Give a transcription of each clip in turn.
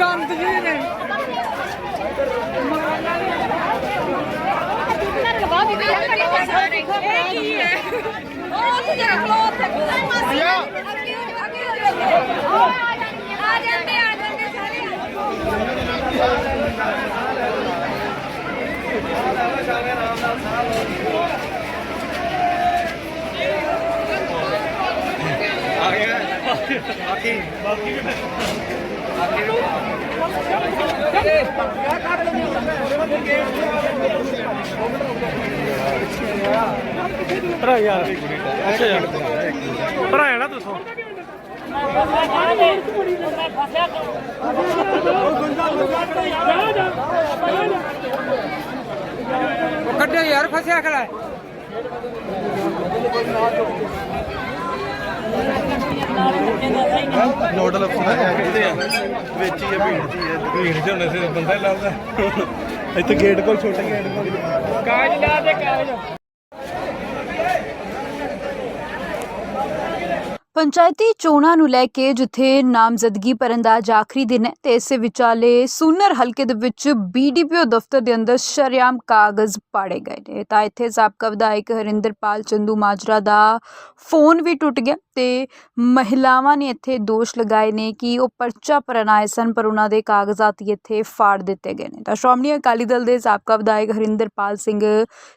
ਗੰਦ ਜੀ ਨੇ ਆ ਜਾਂਦੇ ਆ ਜਾਂਦੇ ਸਾਰੇ ਭਰਾ ਯਾਰ ਅੱਛਾ ਯਾਰ ਭਰਾ ਨਾ ਤੁਸੀਂ ਕੱਢਿਆ ਯਾਰ ਫਸਿਆ ਖੜਾ ਨੋਡਲ ਅਫਸਰ ਕਿਤੇ ਆ। ਵਿੱਚ ਹੀ ਆ ਭੀੜ ਚ ਹੀ ਭੀੜ ਚ ਹੁੰਦੇ ਸੀ ਬੰਦਾ ਹੀ ਲੱਭਦਾ। ਇੱਥੇ ਗੇਟ ਕੋਲ ਛੋਟੇ ਗੇਟ ਕੋਲ। ਕਾਗਜ਼ ਲਿਆ ਦੇ ਕਾਗਜ਼। ਪੰਚਾਇਤੀ ਚੋਣਾਂ ਨੂੰ ਲੈ ਕੇ ਜਿੱਥੇ ਨਾਮਜ਼ਦਗੀ ਭਰਨ ਦਾ ਅੱਜ ਆਖਰੀ ਦਿਨ ਹੈ ਤੇ ਇਸੇ ਵਿਚਾਲੇ ਸੂਨਰ ਹਲਕੇ ਦੇ ਵਿੱਚ ਬੀਡੀਪੀਓ ਦਫ਼ਤਰ ਦੇ ਅੰਦਰ ਸ਼ਰੇਆਮ ਕਾਗਜ਼ ਪਾੜੇ ਗਏ ਨੇ। ਤਾਂ ਇੱਥੇ ਸਾਬਕਾ ਵਿਧਾਇਕ ਹਰਿੰਦਰਪਾਲ ਚੰਦੂ ਮਾਜਰਾ ਦਾ ਫੋਨ ਵੀ ਟੁੱਟ ਗਿਆ। ਤੇ ਮਹਿਲਾਵਾਂ ਨੇ ਇੱਥੇ ਦੋਸ਼ ਲਗਾਏ ਨੇ ਕਿ ਉਹ ਪਰਚਾ ਭਰਨ ਆਏ ਸਨ, ਪਰ ਉਹਨਾਂ ਦੇ ਕਾਗਜ਼ਾਤ ਹੀ ਇੱਥੇ ਫਾੜ ਦਿੱਤੇ ਗਏ ਨੇ। ਤਾਂ ਸ਼੍ਰੋਮਣੀ ਅਕਾਲੀ ਦਲ ਦੇ ਸਾਬਕਾ ਵਿਧਾਇਕ ਹਰਿੰਦਰਪਾਲ ਸਿੰਘ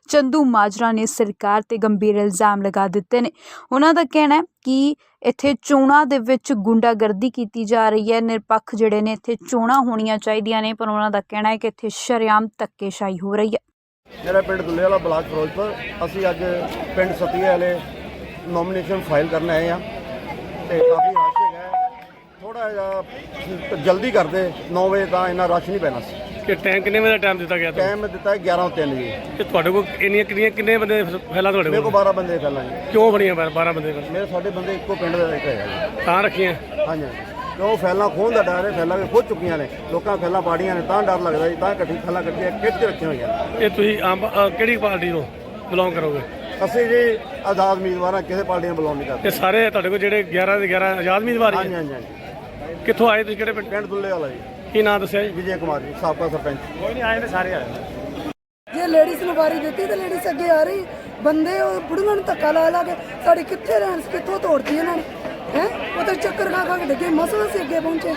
ਚੰਦੂ ਮਾਜਰਾ ਨੇ ਸਰਕਾਰ ਤੇ ਗੰਭੀਰ ਇਲਜ਼ਾਮ ਲਗਾ ਦਿੱਤੇ ਨੇ। ਉਹਨਾਂ ਦਾ ਕਹਿਣਾ ਹੈ ਕਿ ਇੱਥੇ ਚੋਣਾਂ ਦੇ ਵਿੱਚ ਗੁੰਡਾਗਰਦੀ ਕੀਤੀ ਜਾ ਰਹੀ ਹੈ। ਨਿਰਪੱਖ ਜਿਹੜੇ ਨੇ ਇੱਥੇ ਚੋਣਾਂ ਹੋਣੀਆਂ ਚਾਹੀਦੀਆਂ ਨੇ, ਪਰ ਉਹਨਾਂ ਦਾ ਕਹਿਣਾ ਹੈ ਕਿ ਇੱਥੇ ਸ਼ਰੇਆਮ ਧੱਕੇਸ਼ਾਹੀ ਹੋ ਰਹੀ ਹੈ। ਮੇਰਾ ਪਿੰਡ ਦੁੱਲੇ ਵਾਲਾ ਬਲਾਕ ਫਿਰੋਜ਼ਪੁਰ। ਅਸੀਂ ਅੱਜ ਪਿੰਡ ਸਤੀਏ ਵਾਲੇ ਨੋਮੀਨੇਸ਼ਨ ਫਾਈਲ ਕਰਨ ਆਏ ਆ ਤੇ ਕਾਫੀ ਰਸ਼ ਹੈਗਾ ਥੋੜਾ ਜਿਹਾ ਜਲਦੀ ਕਰਦੇ 9 ਵਜੇ ਤਾਂ ਇੰਨਾ ਰਸ਼ ਨਹੀਂ ਪੈਣਾ ਸੀ। ਕਿ ਟਾਈਮ ਕਿੰਨੇ ਵਜੇ ਦਾ ਟਾਈਮ ਦਿੱਤਾ ਗਿਆ ਤੁਹਾਨੂੰ? ਟਾਈਮ ਦਿੱਤਾ ਹੈ 11 ਤੋਂ 3 ਜੀ ਕਿ ਤੁਹਾਡੇ ਕੋਲ ਇੰਨੀਆਂ ਕਿੰਨੀਆਂ ਕਿੰਨੇ ਬੰਦੇ ਫੈਲਾ ਤੁਹਾਡੇ ਮੇਰੇ ਕੋਲ? ਕੋਲ 12 ਬੰਦੇ ਪਹਿਲਾਂ ਜੀ। ਕਿਉਂ ਬਣੀਆਂ 12 ਬੰਦੇ ਮੇਰੇ ਸਾਡੇ ਬੰਦੇ ਇੱਕੋ ਪਿੰਡ ਦੇ ਵਿੱਚ ਹੈਗਾ ਜੀ। ਤਾਂ ਰੱਖੀਆਂ? ਹਾਂਜੀ। ਕਿਉਂ ਫੈਲਾਂ ਖੋਹਣ ਦਾ ਡਰ ਹੈ ਫੈਲਾਂ ਵੀ ਖੁਦ ਚੁੱਕੀਆਂ ਨੇ। ਲੋਕਾਂ ਫੈਲਾਂ ਪਾੜੀਆਂ ਨੇ ਤਾਂ ਡਰ ਲੱਗਦਾ ਜੀ ਤਾਂ ਇਕੱਠੀ ਫੈਲਾਂ ਇਕੱਠੀਆਂ ਕਿੱਥੇ ਰੱਖੀਆਂ ਹੋਈਆਂ। ਇਹ ਤੁਸੀਂ ਆਮ ਅ, ਕਿਹੜੀ ਪਾਰਟੀ ਨੂੰ ਬਿਲੋਂਗ ਕਰੋਗੇ? ਅਸੀਂ ਜੀ ਆਜ਼ਾਦ ਉਮੀਦਵਾਰਾਂ ਕਿਸੇ ਪਾਰਟੀ ਨੂੰ ਬੁਲਾਉਣ ਨਹੀਂ ਕਰਦੇ। ਇਹ ਸਾਰੇ ਤੁਹਾਡੇ ਕੋਲ ਜਿਹੜੇ 11 ਦੇ 11 ਆਜ਼ਾਦ ਉਮੀਦਵਾਰ ਹਾਂਜੀ ਹੈ ਹਾਂਜੀ ਹਾਂਜੀ। ਕਿੱਥੋਂ ਆਏ ਤੁਸੀਂ ਕਿਹੜੇ ਪਿੰਡ? ਪਿੰਡ ਦੁੱਲੇ ਵਾਲਾ ਜੀ। ਕੀ ਨਾਮ ਦੱਸਿਆ ਜੀ? ਵਿਜੇ ਕੁਮਾਰ ਜੀ ਸਾਬਕਾ ਸਰਪੰਚ। ਕੋਈ ਨਹੀਂ ਆਏ ਤੇ ਸਾਰੇ ਆਏ। ਜੇ ਲੇਡੀਜ਼ ਨੂੰ ਵਾਰੀ ਦਿੱਤੀ ਤੇ ਲੇਡੀਜ਼ ਅੱਗੇ ਆ ਰਹੀ ਬੰਦੇ ਉਹ ਬੁੜੀਆਂ ਨੂੰ ਧੱਕਾ ਲਾ ਲਾ ਕੇ ਸਾਡੀ ਕਿੱਥੇ ਰਹਿਣ ਕਿੱਥੋਂ ਤੋੜਤੀ ਇਹਨਾਂ ਨੇ? ਹੈ? ਉਹ ਤਾਂ ਚੱਕਰ ਖਾ ਖਾ ਕੇ ਡਿੱਗੇ ਮਸਲਾ ਸੀ ਅੱਗੇ ਪਹੁੰਚੇ।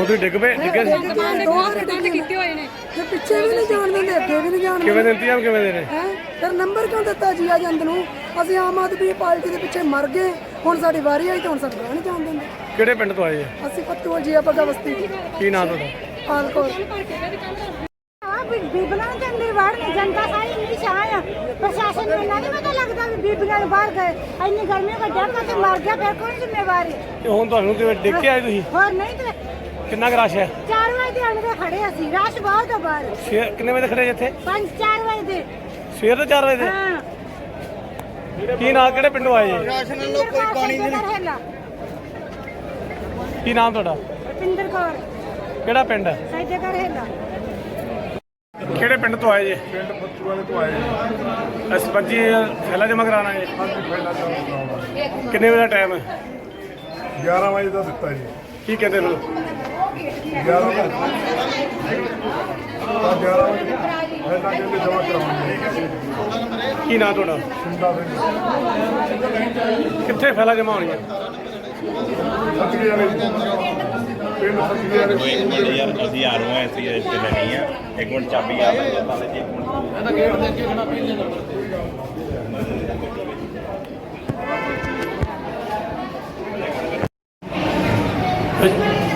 ਤੁਸੀਂ ਡਿੱਗ ਪਏ ਡਿੱਗੇ ਸੀ। ਦੋ ਕੀਤੇ ਹੋਏ ਨੇ। ਤੇ ਪਿੱਛੇ ਵੀ ਨਹੀਂ ਜਾਣ ਦਿੰਦੇ ਅੱਗੇ ਵੀ ਨਹੀਂ ਜਾਣ ਕਿਵੇਂ ਦਿੰਦੇ। ਦੇ ਇੰਤਜ਼ਾਮ ਕਿਵੇਂ ਦੇ ਨੇ ਹੈ? ਫਿਰ ਨੰਬਰ ਕਿਉਂ ਦਿੱਤਾ ਜੀ ਆ ਜੰਦ ਨੂੰ? ਅਸੀਂ ਆਮ ਆਦਮੀ ਪਾਰਟੀ ਦੇ ਪਿੱਛੇ ਮਰ ਗਏ ਹੁਣ ਸਾਡੀ ਵਾਰੀ ਆਈ ਤਾਂ ਹੁਣ ਸਾਡਾ ਨਹੀਂ ਜਾਣ ਦਿੰਦੇ। ਕਿਹੜੇ ਪਿੰਡ ਤੋਂ ਆਏ ਜੀ ਅਸੀਂ ਫਤਿਹਵਾਲ ਜੀ ਆਪਾਂ ਬਸਤੀ ਕੀ ਨਾਮ ਤੁਹਾਡਾ? ਆਲਕੋਰ ਬੀਬਲਾਂ ਦੇ ਅੰਦਰ ਵੜਨ ਜਨਤਾ ਸਾਰੀ ਇੰਨੀ ਸ਼ਾਹ ਆ। ਪ੍ਰਸ਼ਾਸਨ ਨੂੰ ਇੰਨਾ ਨਹੀਂ ਪਤਾ ਲੱਗਦਾ ਵੀ ਬੀਬੀਆਂ ਨੂੰ ਬਾਹਰ ਗਏ। ਇੰਨੀ ਗਰਮੀ ਕੋ ਡੱਕਾ ਤੇ ਮਰ ਗਿਆ ਫਿਰ ਕੌਣ ਜ਼ਿੰਮੇਵਾਰ ਹੈ ਤੇ ਹੁਣ ਤੁਹਾਨੂੰ ਕਿਵੇਂ ਡਿੱਗ ਕੇ ਆਏ ਤੁਸੀਂ? ਹੋਰ ਨਹੀਂ ਤੇ ਕਿੰਨਾ ਕੁ ਰਸ਼ ਹੈ? 4 ਵਜੇ ਦੇ ਅੰਦਰ ਖੜੇ ਅਸੀਂ ਰਸ਼ ਬਹੁਤ ਆ ਬਾਹਰ। ਸਵੇਰ ਕਿੰਨੇ ਵਜੇ ਖੜੇ ਜੀ ਇੱਥੇ? 5 4 ਵਜੇ ਦੇ। ਸਵੇਰ ਦੇ 4 ਵਜੇ ਹਾਂ। ਦੇ ਕੀ ਨਾਮ ਕਿਹੜੇ ਪਿੰਡੋਂ ਆਏ ਜੀ? ਰਾਸ਼ਨ ਲੋ ਕੋਈ ਪਾਣੀ ਨਹੀਂ। ਕੀ ਨਾਮ ਤੁਹਾਡਾ? ਰਪਿੰਦਰ ਕੌਰ। ਕਿਹੜਾ ਪਿੰਡ ਹੈ? ਸਾਈਡੇ ਕਰ ਹੈਲਾ ਕਿਹੜੇ ਪਿੰਡ ਤੋਂ ਆਏ ਜੀ? ਪਿੰਡ ਬੱਚੂ ਵਾਲੇ ਤੋਂ ਆਏ ਅਸ ਪੰਜੀ ਫੈਲਾ ਜਮਾ ਕਰਾਣਾ ਹੈ ਤਾਂ ਕਿੰਨੇ ਵਜੇ ਦਾ ਟਾਈਮ ਹੈ? 11 ਵਜੇ ਦਾ ਦਿੱਤਾ ਜੀ। ਕੀ ਕਹਿੰਦੇ ਨੂੰ ਕੀ ਨਾਮ ਤੁਹਾਡਾ? ਕਿੱਥੇ ਫੈਲਾ ਜਮਾ ਹੋਣੀ ਹੈ ਇੱਕ ਮਿੰਟ ਯਾਰ ਅਸੀਂ ਆ ਰਹੇ ਹਾਂ ਅਸੀਂ ਇੱਥੇ ਲੈਣੀ ਆ ਇੱਕ ਮਿੰਟ ਚਾਬੀ ਆ। ਮੈਂ ਤਾਂ ਜੀ ਇੱਕ ਮਿੰਟ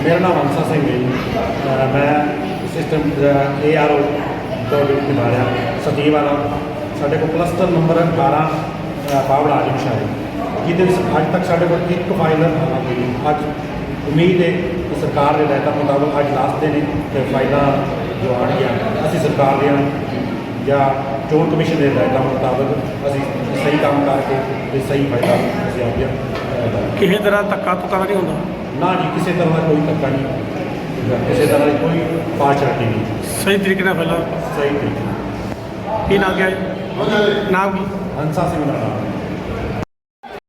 ਮੇਰਾ ਨਾਮ ਅੰਸਾ ਸਿੰਘ ਹੈ ਜੀ। ਮੈਂ ਸਿਸਟਮ ਏ ਏਆਰਓ ਤੋਂ ਡਿਊਟੀ ਨਿਭਾ ਰਿਹਾ। ਸਤੀਵ ਵਾਲਾ ਸਾਡੇ ਕੋਲ ਕਲਸਟਰ ਨੰਬਰ 12 ਅਹ ਬਾਵੜਾ ਆਜਮ ਸ਼ਾਹੀ ਜਿਹਦੇ ਵਿੱਚ ਅੱਜ ਤੱਕ ਸਾਡੇ ਕੋਲ ਇੱਕ ਫਾਈਲ ਹੋਈ ਅੱਜ ਉਮੀਦ ਹੈ ਕਿ ਸਰਕਾਰ ਦੇ ਹਦਾਇਤਾਂ ਮੁਤਾਬਕ ਅੱਜ ਲਾਸਟ ਦੇ ਹੈ ਤੇ ਫਾਈਲਾਂ ਜੋ ਆਉਣਗੀਆਂ ਅਸੀਂ ਸਰਕਾਰ ਦੀਆਂ ਜਾਂ ਚੋਣ ਕਮਿਸ਼ਨ ਦੇ ਹਦਾਇਤਾਂ ਮੁਤਾਬਕ ਅਸੀਂ ਸਹੀ ਕੰਮ ਕਰਕੇ ਤੇ ਸਹੀ ਫਾਈਲਾਂ ਅਸੀਂ ਆਪਦੀਆਂ ਕਿਸੇ ਤਰ੍ਹਾਂ ਧੱਕਾ ਧੁੱਕਾ ਨਹੀਂ ਹੁੰਦਾ? ਨਾ ਜੀ ਕਿਸੇ ਤਰ੍ਹਾਂ ਦਾ ਕੋਈ ਧੱਕਾ ਨਹੀਂ। ਕਿਸੇ ਤਰ੍ਹਾਂ ਦੀ ਕੋਈ ਪਾਰਸ਼ਲਿਟੀ ਨਹੀਂ। ਸਹੀ ਤਰੀਕੇ ਨਾਲ ਫੈਲਾ। ਸਹੀ ਤਰੀਕੇ ਕੀ ਨਾਮ ਜੀ? ਨਾਮ ਕੀ? ਹੰਸਾ ਸਿੰਘ ਨਾਮ। ਹੈ